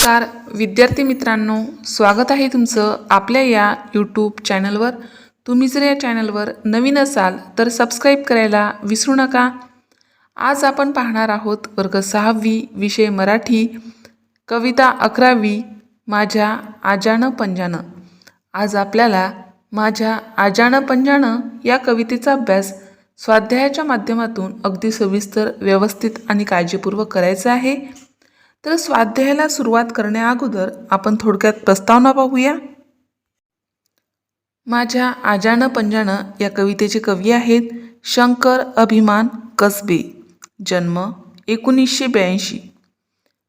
नमस्कार. विद्यार्थी मित्रांनो स्वागत आहे तुमचं आपल्या या यूट्यूब चॅनलवर तुम्ही जर या चॅनलवर नवीन असाल तर सबस्क्राईब करायला विसरू नका. आज आपण पाहणार आहोत वर्ग सहावी विषय मराठी कविता अकरावी माझ्या आजानं पंजानं आज आपल्याला माझ्या आजानं पंजानं या कवितेचा अभ्यास स्वाध्यायाच्या माध्यमातून अगदी सविस्तर व्यवस्थित आणि काळजीपूर्वक करायचा आहे. तर स्वाध्यायाला सुरुवात करण्याअगोदर आपण थोडक्यात प्रस्तावना पाहूया. माझ्या आजानं पंजानं या कवितेचे कवी आहेत शंकर अभिमान कसबे जन्म एकोणीसशे ब्याऐंशी.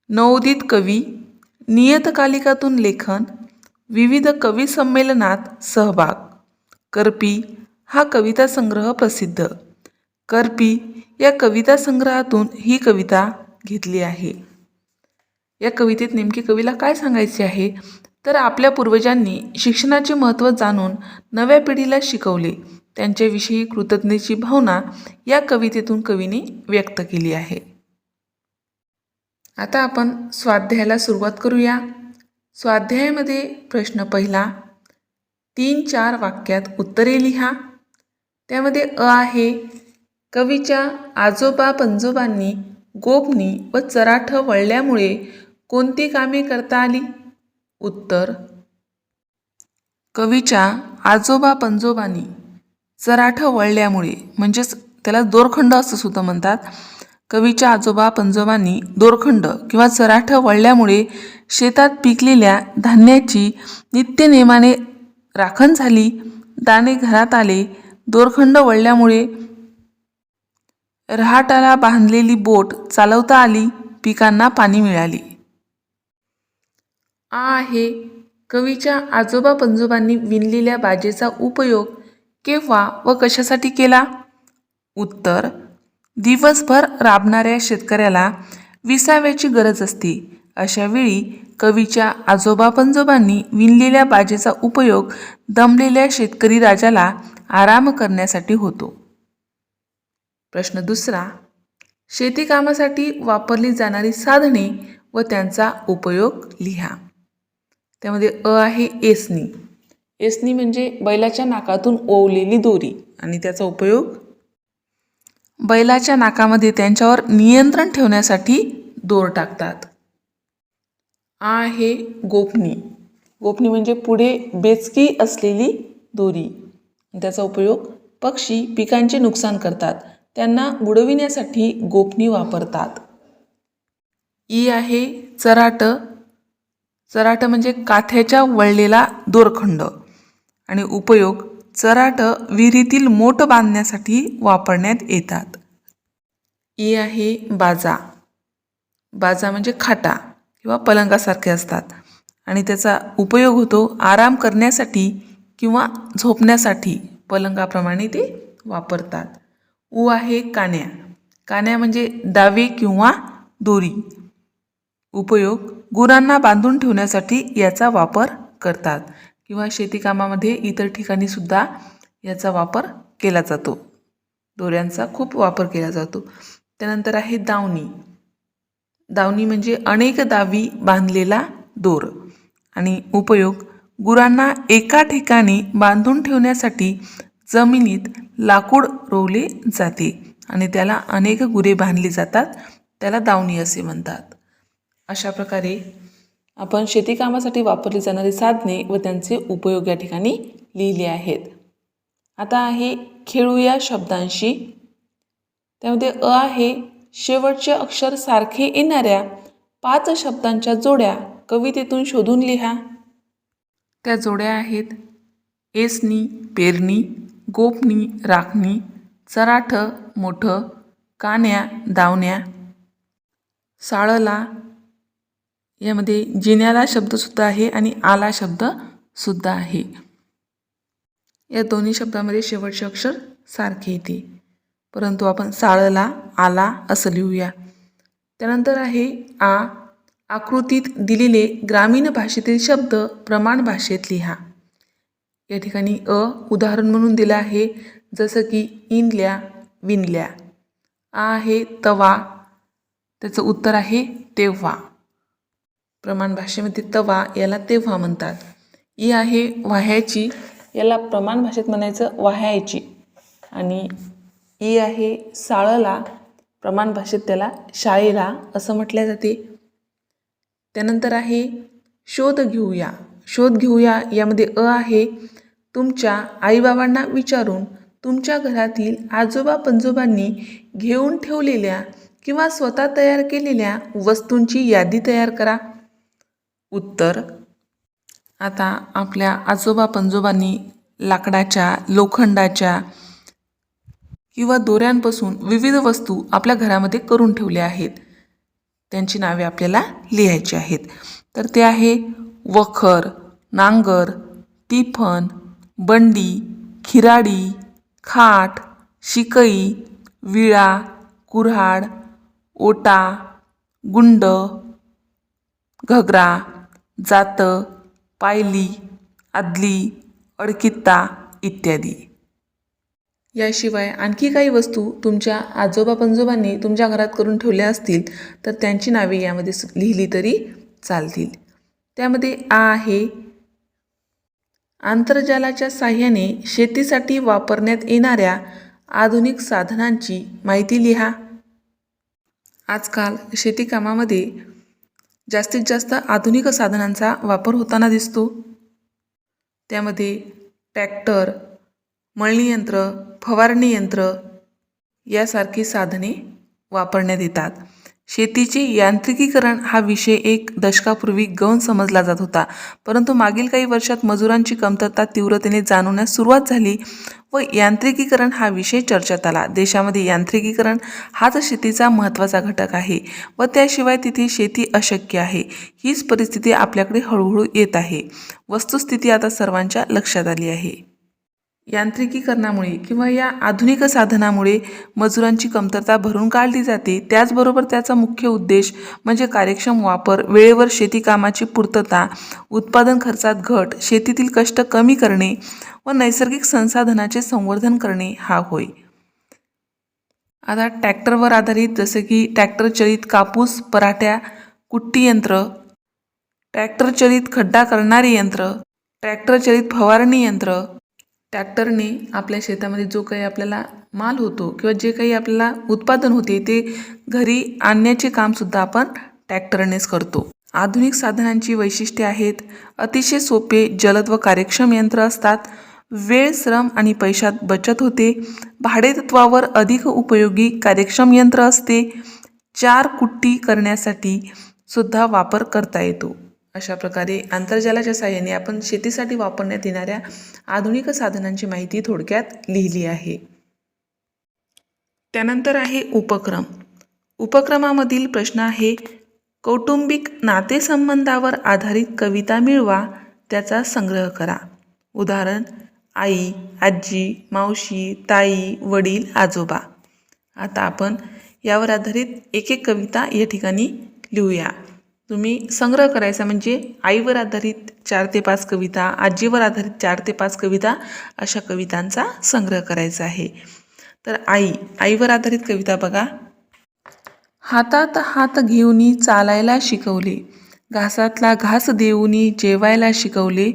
नवोदित कवी नियतकालिकातून लेखन विविध कवी संमेलनात सहभाग. करपी हा कविता संग्रह प्रसिद्ध. करपी या कविता संग्रहातून ही कविता घेतली आहे. या कवितेत नेमकी कवीला काय सांगायचे आहे? तर आपल्या पूर्वजांनी शिक्षणाचे महत्त्व जाणून नव्या पिढीला शिकवले. त्यांच्याविषयी कृतज्ञतेची भावना या कवितेतून कवीने व्यक्त केली आहे. आता आपण स्वाध्यायाला सुरुवात करूया. स्वाध्यायामध्ये प्रश्न पहिला. तीन चार वाक्यात उत्तरे लिहा. त्यामध्ये अ आहे कवीच्या आजोबा पंजोबांनी गोपनी व चराठ वळल्यामुळे कोणती कामे करता आली? उत्तर कवीच्या आजोबा पंजोबानी चराठ वळल्यामुळे म्हणजेच त्याला दोरखंड असं सुद्धा म्हणतात. कवीच्या आजोबा पंजोबांनी दोरखंड किंवा चराठ वळल्यामुळे शेतात पिकलेल्या धान्याची नित्यनेमाने राखण झाली. दाणे घरात आले. दोरखंड वळल्यामुळे रहाटाला बांधलेली बोट चालवता आली. पिकांना पाणी मिळाले. आ आहे. कवीच्या आजोबा पंजोबांनी विणलेल्या बाजेचा उपयोग केव्हा व कशासाठी केला? उत्तर दिवसभर राबणाऱ्या शेतकऱ्याला विसाव्याची गरज असते. अशा वेळी कवीच्या आजोबा पंजोबांनी विणलेल्या बाजेचा उपयोग दमलेल्या शेतकरी राजाला आराम करण्यासाठी होतो. प्रश्न दुसरा शेतीकामासाठी वापरली जाणारी साधने व त्यांचा उपयोग लिहा. त्यामध्ये अ आहे एसनी. एसनी म्हणजे बैलाच्या नाकातून ओवलेली दोरी. आणि त्याचा उपयोग बैलाच्या नाकामध्ये त्यांच्यावर नियंत्रण ठेवण्यासाठी दोर टाकतात. आ आहे गोपनी. गोपनी म्हणजे पुढे बेचकी असलेली दोरी. त्याचा उपयोग पक्षी पिकांचे नुकसान करतात. त्यांना बुडविण्यासाठी गोपनी वापरतात. ई आहे चराट चराट म्हणजे काथ्याच्या वळलेला दोरखंड. आणि उपयोग चराट विहिरीतील मोठ बांधण्यासाठी वापरण्यात येतात. ई आहे बाजा. बाजा म्हणजे खाटा किंवा पलंगासारखे असतात. आणि त्याचा उपयोग होतो आराम करण्यासाठी किंवा झोपण्यासाठी. पलंगाप्रमाणे ते वापरतात. उ आहे कान्या. कान्या म्हणजे दावे किंवा दोरी. उपयोग गुरांना बांधून ठेवण्यासाठी याचा वापर करतात. किंवा शेतीकामामध्ये इतर ठिकाणी सुद्धा याचा वापर केला जातो. दोऱ्यांचा खूप वापर केला जातो. त्यानंतर आहे दावणी. दावणी म्हणजे अनेक दावी बांधलेला दोर. आणि उपयोग गुरांना एका ठिकाणी बांधून ठेवण्यासाठी जमिनीत लाकूड रोवले जाते. आणि त्याला अनेक गुरे बांधली जातात. त्याला दावणी असे म्हणतात. अशा प्रकारे आपण शेतीकामासाठी वापरली जाणारी साधने व त्यांचे उपयोग या ठिकाणी लिहिले आहेत. आता आहे खेळू या शब्दांशी. त्यामध्ये अ आहे शेवटचे अक्षर सारखे येणाऱ्या पाच शब्दांच्या जोड्या कवितेतून शोधून लिहा. त्या जोड्या आहेत एसनी पेरणी गोपनी राखणी चराठ मोठं कान्या दावण्या साळला यामध्ये जिन्याला शब्दसुद्धा आहे आणि आला शब्दसुद्धा आहे. या दोन्ही शब्दामध्ये शेवटचे अक्षर सारखे येते. परंतु आपण साळला आला असं लिहूया. त्यानंतर आहे आ. आकृतीत दिलेले ग्रामीण भाषेतील शब्द प्रमाण भाषेत लिहा. या ठिकाणी अ उदाहरण म्हणून दिलं आहे जसं की इनल्या विनल्या. आ आहे तवा. त्याचं उत्तर आहे तेव्हा. प्रमाण भाषेमध्ये तवा याला तेव्हा म्हणतात. ई आहे वाह्याची याला प्रमाण भाषेत म्हणायचं वाह्याची. आणि ई आहे साळला प्रमाण भाषेत त्याला शाळेला असं म्हटले जाते. त्यानंतर आहे शोध घेऊया. शोध घेऊया यामध्ये अ आहे तुमच्या आईबाबांना विचारून तुमच्या घरातील आजोबा पंजोबांनी घेऊन ठेवलेल्या किंवा स्वतः तयार केलेल्या वस्तूंची यादी तयार करा. उत्तर. आता आपल्या आजोबा पंजोबांनी लाकडाच्या लोखंडाच्या किंवा दोऱ्यांपासून विविध वस्तू आपल्या घरामध्ये करून ठेवल्या आहेत. त्यांची नावे आपल्याला लिहायची आहेत. तर ते आहे वखर नांगर टिफन बंडी खिराडी खाट शिकई विळा कुऱ्हाड ओटा गुंड घगरा जातं पायली आदली अडकित्ता इत्यादी. याशिवाय आणखी काही वस्तू तुमच्या आजोबा पंजोबांनी तुमच्या घरात करून ठेवल्या असतील तर त्यांची नावे यामध्ये लिहिली तरी चालतील. त्यामध्ये आ आहे आंतरजालाच्या साह्याने शेतीसाठी वापरण्यात येणाऱ्या आधुनिक साधनांची माहिती लिहा. आजकाल शेतीकामामध्ये जास्तीत जास्त आधुनिक साधनांचा वापर होताना दिसतो. त्यामध्ये ट्रॅक्टर मळणी यंत्र फवारणी यंत्र यासारखी साधने वापरण्यात येतात. शेतीचे यांत्रिकीकरण हा विषय एक दशकापूर्वी गौण समजला जात होता. परंतु मागील काही वर्षात मजुरांची कमतरता तीव्रतेने जाणवण्यास सुरुवात झाली व यांत्रिकीकरण हा विषय चर्चेत आला. देशामध्ये यांत्रिकीकरण हाच शेतीचा महत्त्वाचा घटक आहे व त्याशिवाय तिथे शेती अशक्य आहे. हीच परिस्थिती आपल्याकडे हळूहळू येत आहे. वस्तुस्थिती आता सर्वांच्या लक्षात आली आहे. यांत्रिकीकरणामुळे किंवा या आधुनिक साधनामुळे मजुरांची कमतरता भरून काढली जाते. त्याचबरोबर त्याचा मुख्य उद्देश म्हणजे कार्यक्षम वापर वेळेवर शेतीकामाची पूर्तता उत्पादन खर्चात घट शेतीतील कष्ट कमी करणे व नैसर्गिक संसाधनाचे संवर्धन करणे हा होय. आता ट्रॅक्टरवर आधारित जसं की ट्रॅक्टर चलित कापूस पराठ्या कुट्टी यंत्र ट्रॅक्टर चलित खड्डा करणारे यंत्र ट्रॅक्टर चलित फवारणी यंत्र ट्रॅक्टरने आपल्या शेतामध्ये जो काही आपल्याला माल होतो किंवा जे काही आपल्याला उत्पादन होते ते घरी आणण्याचे कामसुद्धा आपण ट्रॅक्टरनेच करतो. आधुनिक साधनांची वैशिष्ट्ये आहेत. अतिशय सोपे जलद व कार्यक्षम यंत्र असतात. वेळ श्रम आणि पैशात बचत होते. भाडेतत्वावर अधिक उपयोगी कार्यक्षम यंत्र असते. चार कुट्टी करण्यासाठी सुद्धा वापर करता येतो. अशा प्रकारे आंतरजालाच्या साहाय्याने आपण शेतीसाठी वापरण्यात येणाऱ्या आधुनिक साधनांची माहिती थोडक्यात लिहिली आहे. त्यानंतर आहे उपक्रम. उपक्रमामधील प्रश्न आहे कौटुंबिक नातेसंबंधावर आधारित कविता मिळवा त्याचा संग्रह करा. उदाहरण आई आजी मावशी ताई वडील आजोबा. आता आपण यावर आधारित एक एक कविता या ठिकाणी लिहूया. तुम्ही संग्रह करायचा म्हणजे आईवर आधारित चार ते पाच कविता आजीवर आधारित चार ते पाच कविता अशा कवितांचा संग्रह करायचा आहे. तर आई आईवर आधारित कविता बघा. हातात हात घेऊनी चालायला शिकवले. घासातला घास देऊनी जेवायला शिकवले.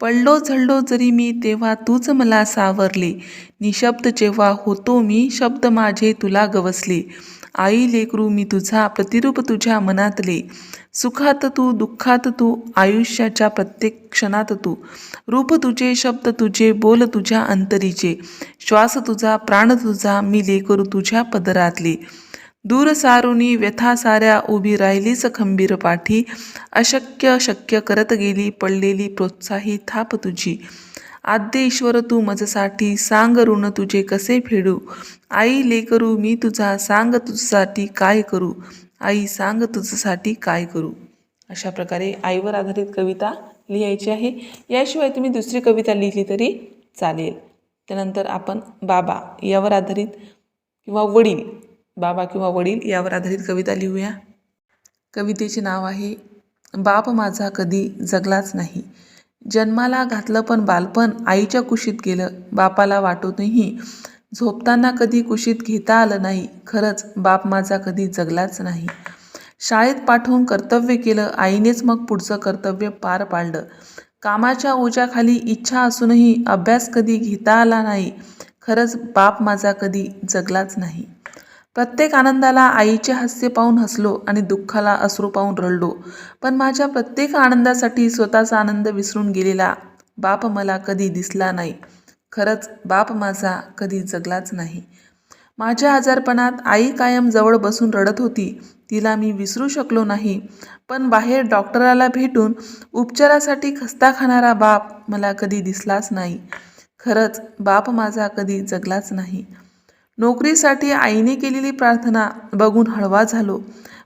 पडलो झडलो जरी मी तेव्हा तूच मला सावरले. निशब्द जेव्हा होतो मी शब्द माझे तुला गवसले. आई लेकरू मी तुझा प्रतिरूप तुझ्या मनातले सुखात तू दुःखात तू आयुष्याच्या प्रत्येक क्षणात तू. रूप तुझे शब्द तुझे बोल तुझ्या अंतरीचे. श्वास तुझा प्राण तुझा मी लेकरू तुझ्या पदरातले दूर सारुनी व्यथा साऱ्या उभी राहिलीच खंबीर पाठी. अशक्य शक्य करत गेली पडलेली प्रोत्साही थाप तुझी. आद्य ईश्वर तू माझ्यासाठी सांग ऋण तुझे कसे फेडू? आई लेकरू मी तुझा सांग तुझ्यासाठी काय करू? आई सांग तुझ्यासाठी काय करू? अशा प्रकारे आईवर आधारित कविता लिहायची आहे. याशिवाय तुम्ही दुसरी कविता लिहिली तरी चालेल. त्यानंतर आपण बाबा यावर आधारित किंवा वडील बाबा किंवा वडील यावर आधारित कविता लिहूया. कवितेचे नाव आहे बाप माझा कधी जगलाच नाही. जन्माला घातलं पण बालपण आईच्या कुशीत गेलं. बापाला वाटूनही झोपताना कधी कुशीत घेता आलं नाही. खरंच बाप माझा कधी जगलाच नाही. शाळेत पाठवून कर्तव्य केलं आईनेच मग पुढचं कर्तव्य पार पाडलं. कामाच्या ओझ्याखाली इच्छा असूनही अभ्यास कधी घेता आला नाही. खरंच बाप माझा कधी जगलाच नाही. प्रत्येक आनंदाला आईचे हास्य पाहून हसलो आणि दुःखाला अश्रू पाहून रडलो. पण माझ्या प्रत्येक आनंदासाठी स्वतःचा आनंद विसरून गेलेला बाप मला कधी दिसला नाही. खरंच बाप माझा कधी जगलाच नाही. माझ्या आजारपणात आई कायम जवळ बसून रडत होती. तिला मी विसरू शकलो नाही. पण बाहेर डॉक्टराला भेटून उपचारासाठी खस्ता खाणारा बाप मला कधी दिसलाच नाही. खरंच बाप माझा कधी जगलाच नाही. नोकरीसाठी आईने केलेली प्रार्थना बघून हळवा झालो.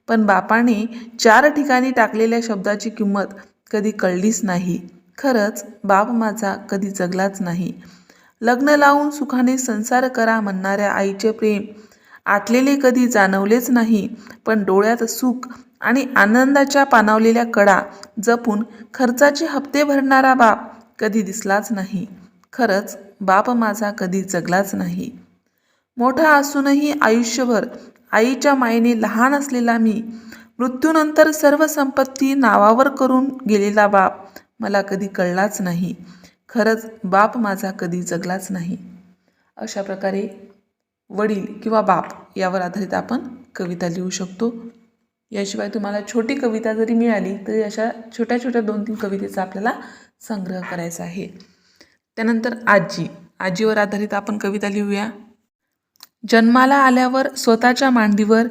पण बापाने चार ठिकाणी टाकलेल्या शब्दाची किंमत कधी कळलीच नाही. खरंच बाप माझा कधी जगलाच नाही. लग्न लावून सुखाने संसार करा म्हणणाऱ्या आईचे प्रेम आटलेले कधी जाणवलेच नाही पण डोळ्यात सुख आणि आनंदाच्या पानावलेल्या कडा जपून खर्चाचे हप्ते भरणारा बाप कधी दिसलाच नाही. खरंच बाप माझा कधी जगलाच नाही. मोठा असूनही आयुष्यभर आईच्या मायेने लहान असलेला मी मृत्यूनंतर सर्व संपत्ती नावावर करून गेलेला बाप मला कधी कळलाच नाही. खरंच बाप माझा कधी जगलाच नाही. अशा प्रकारे वडील किंवा बाप यावर आधारित आपण कविता लिहू शकतो. याशिवाय तुम्हाला छोटी कविता जरी मिळाली तरी अशा छोट्या छोट्या दोन तीन कवितेचा आपल्याला संग्रह करायचा आहे. त्यानंतर आजी. आजीवर आधारित आपण कविता लिहूया. जन्माला आल्यावर स्वतःच्या मांडीवर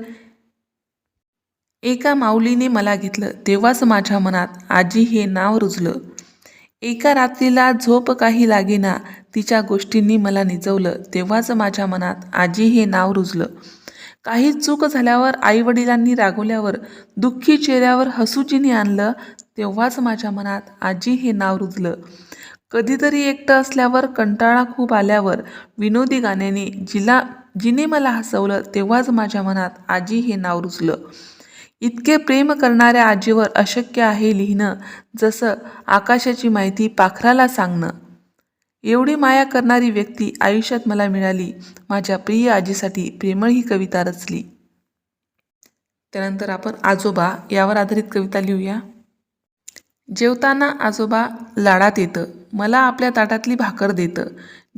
एका माऊलीने मला घेतलं. तेव्हाच माझ्या मनात आजी हे नाव रुजलं. एका रात्रीला झोप काही लागेना तिच्या गोष्टींनी मला निजवलं. तेव्हाच माझ्या मनात आजी हे नाव रुजलं. काही चूक झाल्यावर आईवडिलांनी रागवल्यावर दुःखी चेहऱ्यावर हसूजीने आणलं तेव्हाच माझ्या मनात आजी हे नाव रुजलं. कधीतरी एकटं असल्यावर कंटाळा खूप आल्यावर विनोदी गाण्याने जिला जिने मला हसवलं तेव्हाच माझ्या मनात आजी हे नाव रुजलं. इतके प्रेम करणाऱ्या आजीवर अशक्य आहे लिहिणं जसं आकाशाची माहिती पाखराला सांगणं. एवढी माया करणारी व्यक्ती आयुष्यात मला मिळाली माझ्या प्रिय आजीसाठी प्रेमळ ही कविता रचली. त्यानंतर आपण आजोबा यावर आधारित कविता लिहूया. जेवताना आजोबा लाडात येतं. मला आपल्या ताटातली भाकर देतं.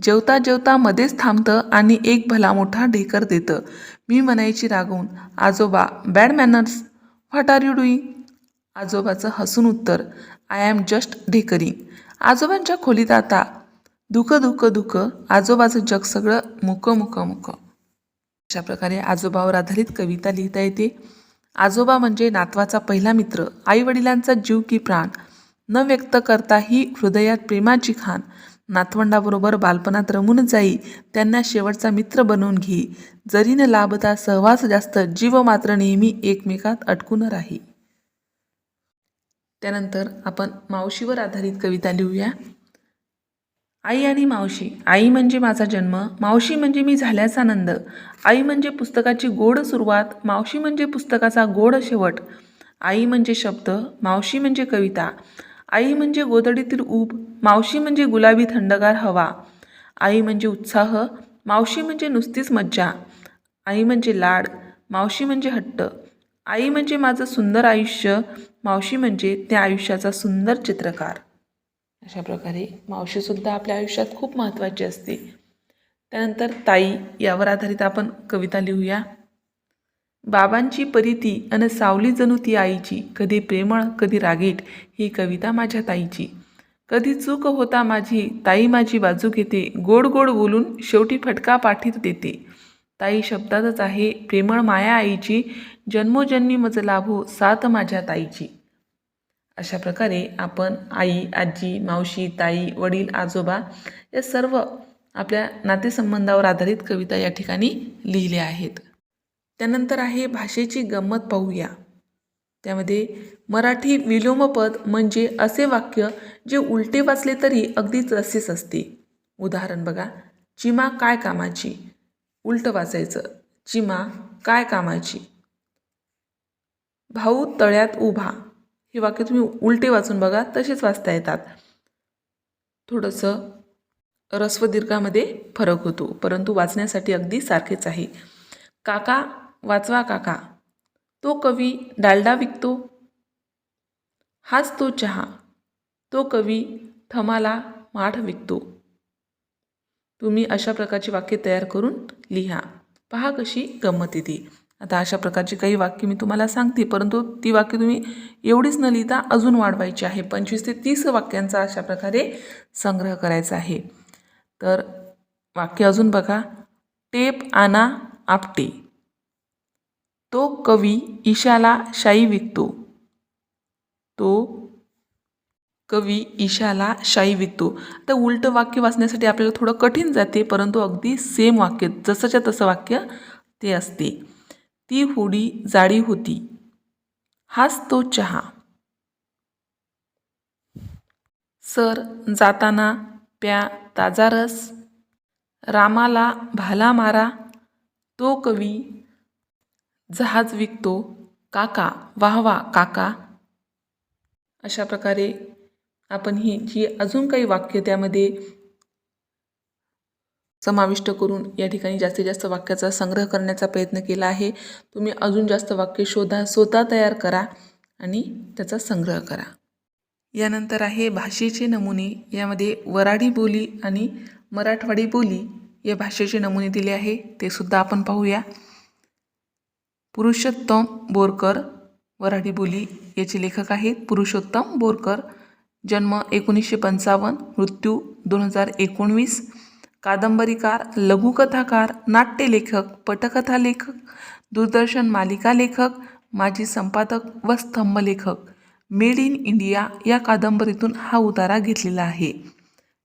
जेवता जेवता मध्येच थांबतं आणि एक भला मोठा ढेकर देतं. मी म्हणायची रागवून आजोबा bad manners what are you doing आजोबाचं हसून उत्तर आय ॲम जस्ट ढेकरिंग आजोबांच्या खोलीत आता दुःख दुःख दुःख आजोबाचं जग सगळं मुक मुक मुक. अशा प्रकारे आजोबावर आधारित कविता लिहिता येते. आजोबा म्हणजे नातवाचा पहिला मित्र आईवडिलांचा जीव की प्राण. न व्यक्त करता ही हृदयात प्रेमाची खाण नातवंडाबरोबर बालपणात रमून जाई त्यांना शेवटचा मित्र बनवून घे. जरी न लाभता सहवास जास्त जीव मात्र नेहमी एकमेकात अटकून राही. त्यानंतर आपण मावशीवर आधारित कविता लिहूया. आई आणि मावशी. आई म्हणजे माझा जन्म मावशी म्हणजे मी झाल्याचा आनंद. आई म्हणजे पुस्तकाची गोड सुरुवात मावशी म्हणजे पुस्तकाचा गोड शेवट. आई म्हणजे शब्द मावशी म्हणजे कविता. आई म्हणजे गोदडीतील ऊब मावशी म्हणजे गुलाबी थंडगार हवा. आई म्हणजे उत्साह मावशी म्हणजे नुसतीच मज्जा. आई म्हणजे लाड मावशी म्हणजे हट्ट. आई म्हणजे माझं सुंदर आयुष्य मावशी म्हणजे त्या आयुष्याचा सुंदर चित्रकार. अशा प्रकारे मावशीसुद्धा आपल्या आयुष्यात खूप महत्त्वाची असते. त्यानंतर ताई यावर आधारित आपण कविता लिहूया. बाबांची परिती अन सावली जणू ती आईची कधी प्रेमळ कधी रागीट ही कविता माझ्या ताईची. कधी चूक होता माझी ताई माझी बाजू घेते गोड गोड बोलून शेवटी फटका पाठीत देते. ताई शब्दातच आहे प्रेमळ माया आईची जन्मोजन्मी मज लाभो सात माझ्या ताईची. अशा प्रकारे आपण आई आजी मावशी ताई वडील आजोबा या सर्व आपल्या नातेसंबंधावर आधारित कविता या ठिकाणी लिहिल्या आहेत. त्यानंतर आहे भाषेची गंमत पाहूया. त्यामध्ये मराठी विलोमपद म्हणजे असे वाक्य जे उलटे वाचले तरी अगदीच तसेच असते. उदाहरण बघा चिमा काय कामाची? उलटं वाचायचं चिमा काय कामाची? भाऊ तळ्यात उभा. हे वाक्य तुम्ही उलटे वाचून बघा तसेच वाचता येतात. थोडंसं रस्वदीर्घामध्ये फरक होतो परंतु वाचण्यासाठी अगदी सारखेच आहे. काका वाचवा काका. तो कवी डालडा विकतो. हाच तो चहा. तो कवी थमाला माठ विकतो. तुम्ही अशा प्रकारची वाक्य तयार करून लिहा. पहा कशी गंमत येते. आता अशा प्रकारची काही वाक्य मी तुम्हाला सांगते परंतु ती वाक्य तुम्ही एवढीच न लिहिता अजून वाढवायची आहे. पंचवीस ते तीस वाक्यांचा अशा प्रकारे संग्रह करायचा आहे. तर वाक्य अजून बघा. टेप आना आपटे. तो कवी ईशाला शाई विकतो. तो कवी ईशाला शाई विकतो. तर उलटं वाक्य वाचण्यासाठी आपल्याला थोडं कठीण जाते परंतु अगदी सेम वाक्य जसंच्या तसं वाक्य ते असते. ती होडी जाडी होती. हाच तो चहा. सर जाताना प्या ताजा रस. रामाला भाला मारा. तो कवी जहाज विकतो. काका वाह वा काका. अशा प्रकारे आपण ही जी अजून काही वाक्य त्यामध्ये समाविष्ट करून या ठिकाणी जास्तीत जास्त वाक्याचा संग्रह करण्याचा प्रयत्न केला आहे. तुम्ही अजून जास्त वाक्य शोधा स्वतः तयार करा आणि त्याचा संग्रह करा. यानंतर आहे भाषेचे नमुने. यामध्ये वराडी बोली आणि मराठवाडी बोली या भाषेचे नमुने दिले आहे. ते सुद्धा आपण पाहूया. पुरुषोत्तम बोरकर वराडी बोली याचे लेखक आहेत. पुरुषोत्तम बोरकर जन्म एकोणीसशे पंचावन्न मृत्यू दोन हजार एकोणवीस. कादंबरीकार लघुकथाकार नाट्यलेखक पटकथा लेखक दूरदर्शन मालिका लेखक माजी संपादक व स्तंभलेखक. मेड इन इंडिया या कादंबरीतून हा उतारा घेतलेला आहे.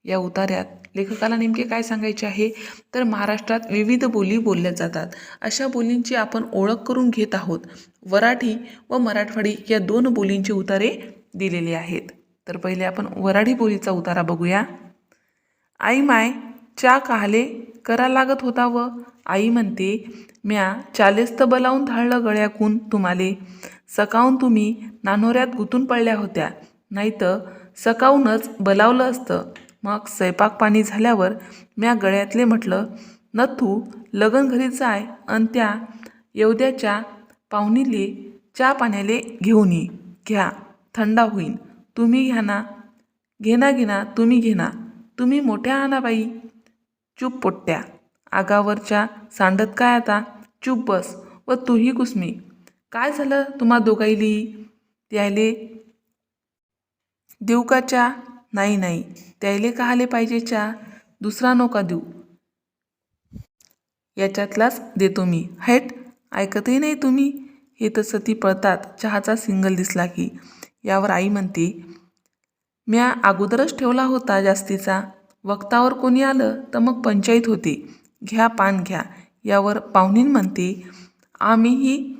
या उतार्यात लेखकाला नेमके काय सांगायचे आहे? तर महाराष्ट्रात विविध बोली बोलल्या जातात. अशा बोलींची आपण ओळख करून घेत आहोत. वराठी व मराठवाडी या दोन बोलींचे उतारे दिलेले आहेत. तर पहिले आपण वराठी बोलीचा उतारा बघूया. आई माय चा काहले करा लागत होता व आई म्हणते म्या चालेस्त बलावून धाळलं गळ्याकून तुम्हाले. सकावून तुम्ही नानोऱ्यात गुतून पडल्या होत्या. नाहीतर सकावूनच बलावलं असतं. मग स्वयंपाक पाणी झाल्यावर म्या गळ्यातले म्हटलं नथू लगन घरी जाय अन त्या येवद्याच्या पाहुणीले चहा पाण्याले घेऊन ये. घ्या थंडा होईन. तुम्ही घ्या ना घेना घेना तुम्ही घेना तुम्ही मोठ्या आणा बाई. चूप पोट्ट्या. आगावरच्या सांडत काय आता? चूप बस व तूही कुसमी काय झालं तुम्हा दोघाईली? त्याले देऊ का नाही नाही. त्याले कहाले पाहिजे चा? दुसरा नोका देऊ. याच्यातलाच देतो मी. हैट ऐकतही नाही तुम्ही? हे तसं ती पळतात. चहाचा सिंगल दिसला की. यावर आई म्हणते म्या अगोदरच ठेवला होता जास्तीचा. वक्तावर कोणी आलं तर मग पंचायत होते. घ्या पान घ्या. यावर पाहुणीन म्हणते आम्हीही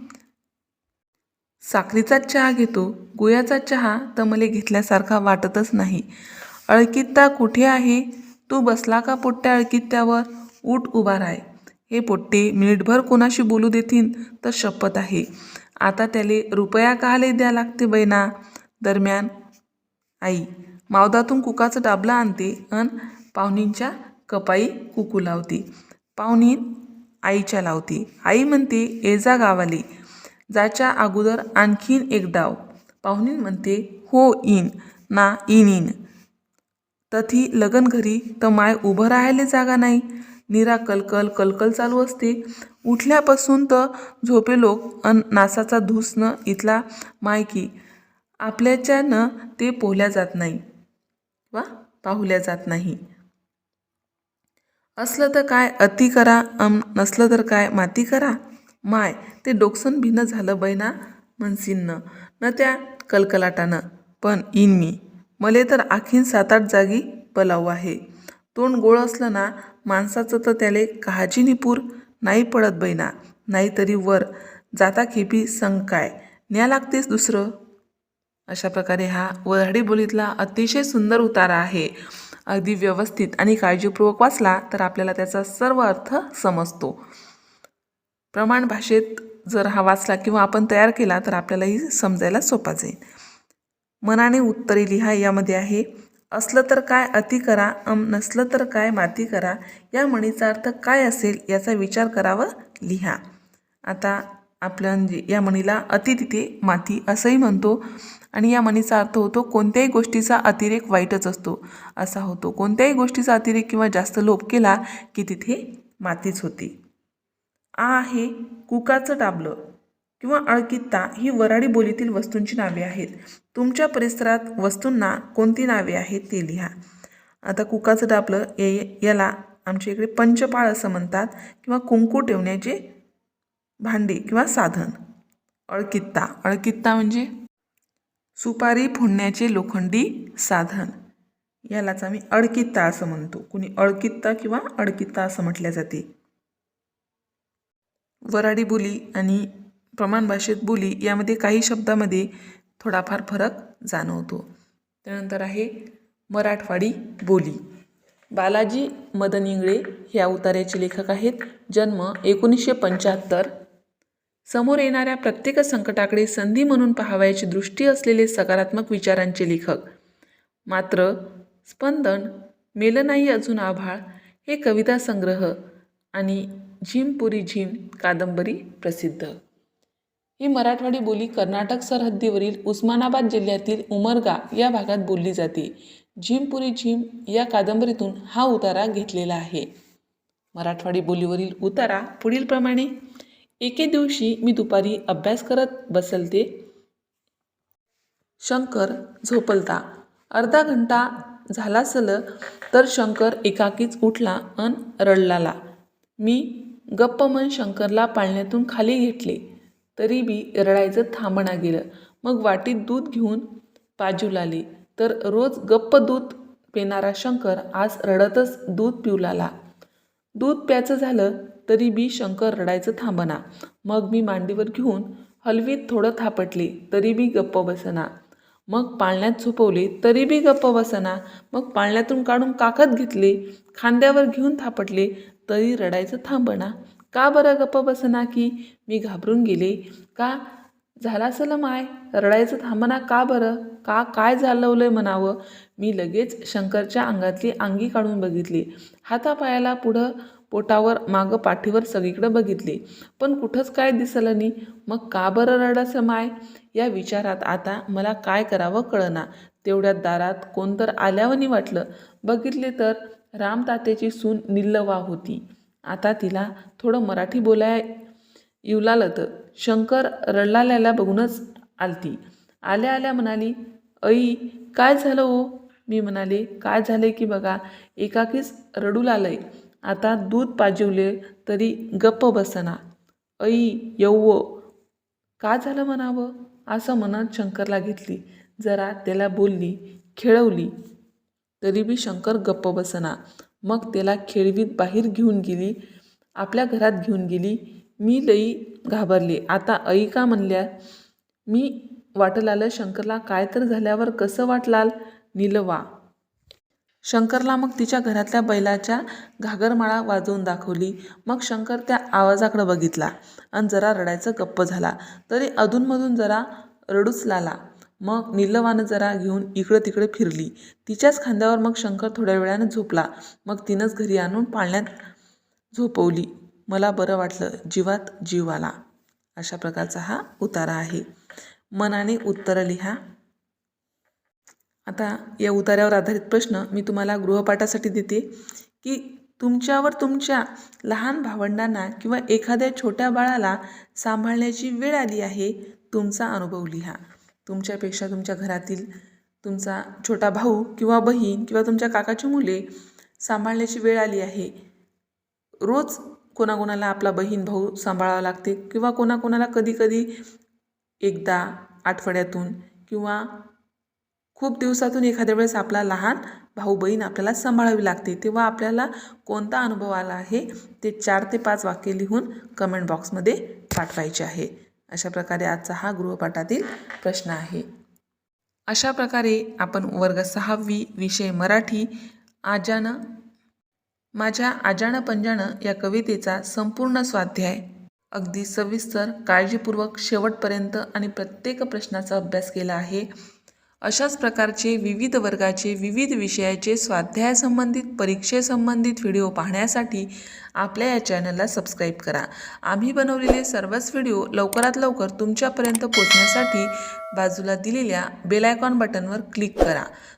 साखरीचाच चहा घेतो. गोयाचा चहा तर मला घेतल्यासारखा वाटतच नाही. अळकित्ता कुठे आहे? तू बसला का पोट्ट्या अळकित्त्यावर? उठ उभा राय हे पोट्टे मिनिटभर कोणाशी बोलू देतीन तर शपथ आहे. आता त्याले रुपया काले द्या लागते बैना दरम्यान आई मावदातून कुकाचं डाबला आणते अन पाहुणींच्या कपाई कुकू लावते. पाहुणीन आईच्या लावते. आई म्हणते एजा गावाले. जाच्या अगोदर आणखीन एक डाव. पाहुणीन म्हणते हो इन. ना इन इन. तथी लगन घरी तर माय उभं राहायला जागा नाही. निरा कलकल कलकल चालू असते. उठल्यापासून तर झोपे लोक अन नासाचा धूस न इथला मायकी आपल्याच्यानं ते पोहल्या जात नाही. वा पाहुल्या जात नाही. असलं तर काय अति करा अम नसलं तर काय माती करा? माय ते डोकसन भिन्न झालं बैना म्हणसीन न त्या कलकलाटानं. पण इन मी. मले तर आखीन सात आठ जागी पलाव आहे. तोंड गोळ असलं ना माणसाचं तर त्याले काळजी नाही पडत बैना. नाहीतरी वर जाता खेपी संग काय? न्या लागतेस दुसरं? अशा प्रकारे हा वऱ्हाडी बोलीतला अतिशय सुंदर उतारा आहे. अगदी व्यवस्थित आणि काळजीपूर्वक वाचला तर आपल्याला त्याचा सर्व अर्थ समजतो. प्रमाण भाषेत जर हा वाचला किंवा आपण तयार केला तर आपल्यालाही समजायला सोपा जाईल. मनाने उत्तरे लिहा यामध्ये आहे असलं तर काय अति करा अम नसलं तर काय माती करा या म्हणीचा अर्थ काय असेल याचा विचार करावा लिहा. आता आपल्या म्हणजे या म्हणीला अति तिथे माती असंही म्हणतो आणि या म्हणीचा अर्थ होतो कोणत्याही गोष्टीचा अतिरेक वाईटच असतो. असा होतो कोणत्याही गोष्टीचा अतिरेक किंवा जास्त लोभ केला की तिथे मातीच होती. आ आहे कुकाचं टाबलं. किंवा अळकित्ता ही वराडी बोलीतील वस्तूंची नावे आहेत. तुमच्या परिसरात वस्तूंना कोणती नावे आहेत ते लिहा. आता कुकाचं डापलं ये याला आमच्या इकडे पंचपाळ असं म्हणतात किंवा कुंकू ठेवण्याचे भांडे किंवा साधन. अळकित्ता. अळकित्ता म्हणजे सुपारी फोडण्याचे लोखंडी साधन. यालाच आम्ही अडकित्ता असं म्हणतो. कुणी अळकित्ता किंवा अडकित्ता असं म्हटल्या जाते. वराडी बोली आणि प्रमाण भाषेत बोली यामध्ये काही शब्दामध्ये थोडाफार फरक जाणवतो. त्यानंतर आहे मराठवाडी बोली. बालाजी मदन इंगळे हे अवतार्याचे लेखक आहेत. जन्म एकोणीसशे पंच्याहत्तर. समोर येणाऱ्या प्रत्येक संकटाकडे संधी म्हणून पाहावयाची दृष्टी असलेले सकारात्मक विचारांचे लेखक. मात्र स्पंदन मेलं नाही अजून आभाळ हे कविता संग्रह आणि झिमपुरी झिम कादंबरी प्रसिद्ध. ही मराठवाडी बोली कर्नाटक सरहद्दीवरील उस्मानाबाद जिल्ह्यातील उमरगा या भागात बोलली जाते. झिमपुरी झिम या कादंबरीतून हा उतारा घेतलेला आहे. मराठवाडी बोलीवरील उतारा पुढीलप्रमाणे एके दिवशी मी दुपारी अभ्यास करत बसलते. शंकर झोपलता. अर्धा घंटा झाला सल तर शंकर एकाकीच उठला अन रडलाला. मी गप्प मन शंकरला पाळण्यातून खाली घेतले. तरी बी रडायचं थांबणा गेलं. मग वाटीत दूध घेऊन बाजूला आली तर रोज गप्प दूध पिणारा शंकर आज रडतच दूध पिऊ लागला. दूध प्याचं झालं तरी बी शंकर रडायचं थांबना. मग मी मांडीवर घेऊन हलवीत थोडं थापटले तरी बी गप्प बसना. मग पाळण्यात झोपवले तरी बी गप्प बसना. मग पाळण्यातून काढून काकत घेतले. खांद्यावर घेऊन थापटले तरी रडायचं थांबना का बरं गप्प बसना की? मी घाबरून गेले. का? झाला असेल माय? रडायचं थांबना का बरं? का काय झालवलंय म्हणावं? मी लगेच शंकरच्या अंगातली अंगी काढून बघितली. हातापायाला पुढं पोटावर मागं पाठीवर सगळीकडं बघितले. पण कुठंच काय दिसलं नाही. मग का बरं रडायचं माय? या विचारात आता मला काय करावं कळना. तेवढ्यात दारात कोणतर आल्यावनी वाटलं. बघितले तर रामतात्याची सून निल्लवा होती. आता तिला थोडं मराठी बोलाय येऊ लागलं तर शंकर रडलाल्याला बघूनच आलती. आल्या आल्या म्हणाली आई काय झालं ओ मी म्हणाले काय झाले की बघा एकाकीच रडू लागलंय. आता दूध पाजिवले तरी गप्प बसना. ऐ यव्व हो. का झालं म्हणावं? असं म्हणत शंकरला घेतली. जरा त्याला बोलली खेळवली. तरी बी शंकर गप्प बसना. मग त्याला खेळवीत बाहेर घेऊन गेली आपल्या घरात घेऊन गेली. मी लई घाबरली. आता आई का म्हणल्या मी वाटलालं शंकरला काय तर झाल्यावर कसं वाटलाल? निलवा. शंकरला मग तिच्या घरातल्या बैलाच्या घागरमाळा वाजवून दाखवली. मग शंकर त्या आवाजाकडं बघितला आणि जरा रडायचं गप्प झाला. तरी अधूनमधून जरा रडूच लाला मग निलवानं जरा घेऊन इकडं तिकडे फिरली. तिच्याच खांद्यावर मग शंकर थोड्या वेळानं झोपला. मग तिनंच घरी आणून पाळण्यात झोपवली. मला बरं वाटलं जीवात जीव आला. अशा प्रकारचा हा उतारा आहे. मनाने उत्तरं लिहा. आता या उतार्यावर आधारित प्रश्न मी तुम्हाला गृहपाठासाठी देते की तुमच्यावर तुमच्या लहान भावंडांना किंवा एखाद्या छोट्या बाळाला सांभाळण्याची वेळ आली आहे तुमचा अनुभव लिहा. तुमच्यापेक्षा तुमच्या घरातील तुमचा छोटा भाऊ किंवा बहीण किंवा तुमच्या काकाची मुले सांभाळण्याची वेळ आली आहे. रोज कोणाकोणाला आपला बहीण भाऊ सांभाळावा लागते किंवा कोणाकोणाला कधीकधी एकदा आठवड्यातून किंवा खूप दिवसातून एखाद्या वेळेस आपला लहान भाऊ बहीण आपल्याला सांभाळावी लागते. तेव्हा आपल्याला कोणता अनुभव आला आहे ते चार ते पाच वाक्य लिहून कमेंट बॉक्समध्ये पाठवायचे आहे. अशा प्रकारे आजचा हा गृहपाठातील प्रश्न आहे. अशा प्रकारे आपण वर्ग सहावी विषय मराठी आजानं माझ्या आजानं पंजानं या कवितेचा संपूर्ण स्वाध्याय अगदी सविस्तर काळजीपूर्वक शेवटपर्यंत आणि प्रत्येक प्रश्नाचा अभ्यास केला आहे. अशाच प्रकारचे विविध वर्गाचे विविध विषयाचे स्वाध्यायासंबंधित परीक्षेसंबंधित व्हिडिओ पाहण्यासाठी आपल्या या चॅनलला सबस्क्राईब करा. आम्ही बनवलेले सर्वच व्हिडिओ लवकरात लवकर तुमच्यापर्यंत पोचण्यासाठी बाजूला दिलेल्या बेलायकॉन बटनवर क्लिक करा.